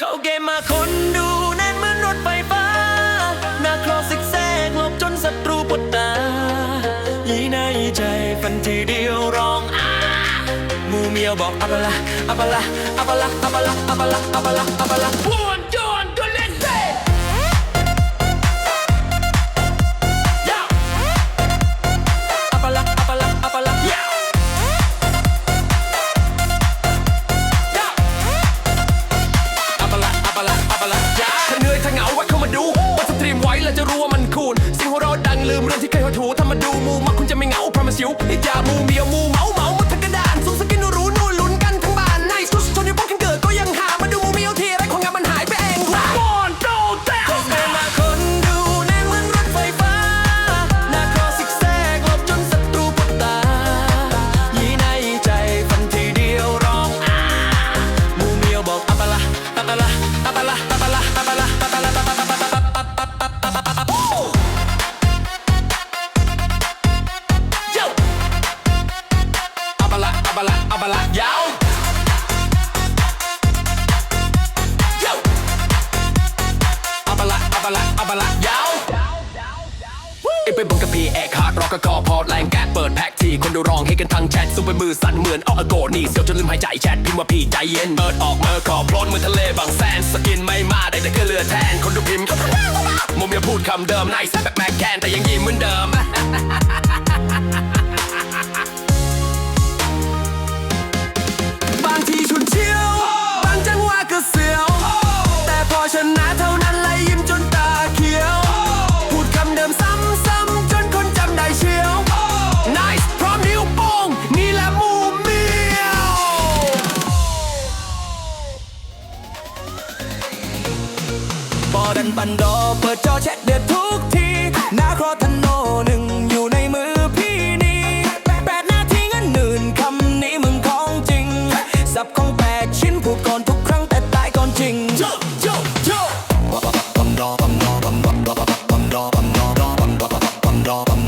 เข้าเกมมาคนดูแน่นเหมือนรถไฟฟ้าหน้าคลอสิกแทกหลบจนศัตรูปดตายีในใจฟันทีเดียวร้องอามูเมียวบอกอัปละอัปละอัปละอัปละอัปละอัปละอัปละอัปละปามาดู ว่าเตรียมไว้แล้วจะรู้ว่ามันคูนสิ่งหัวเราะดังลืมเรื่องที่เคยหัวถูทำมาดูมูมาคุณจะไม่เหงา promise you ไอ้ยามูมีเอามูเมาเมาหมดทั้งกระดานสูงสกินรู้นู่นลุ้นกันทั้งบ้าน nice ทุกชนยังป้องกันเกิดก็ยังหามาดูมูมีเยวทีไรความงามมันหายไปเองครับ Come on do that นมาคนดูในเมืองรถไฟฟ้าหน้าคอซิกแซกหลบจนศัตรูปดตายีในใจฟันทีเดียวร้องอ้ามูเมียวบอกอัปปะละอัปปะละอัปปะละอัปปะละอัปะละอัปละะ บละอับละอับละยาว Yo อับละอับละอับละยาวไอไปบนกับพี่แอกหากรอกกระกอพอแรงแกะเปิดแพ็กทีคนดูร้องให้กันทั้งแชทซุปไปมือสั่นเหมือนออกอโกนี่เสียวจนลืมหายใจแชทพิมพ์ว่าพี่ใจเย็นเปิดออกเมื่อขอพลนเมือทะเลบางแสนสกินไม่มาได้แต่ก็เหลือแทนคนดูพิมพ์มุมอย่าพูดคำเดิมในแซ่บแบบแม็กแคนแต่ยังยิ้มเหมือนเดิม บอดันบันดอ เปิดจอแชทเดือดทุกทีหน้าครอทันโนหนึ่งอยู่ในมือพี่นี่แปดนาทีเงินหนื่นคำนี้มึงของจริง สับของแปดชิ้นพูดก่อนทุกครั้งแต่ตายก่อนจริง Yo Yo Yo ปัมดอบัมดอบัมดอบัมดอบัมดอบัมดอบัมดอบัมดอ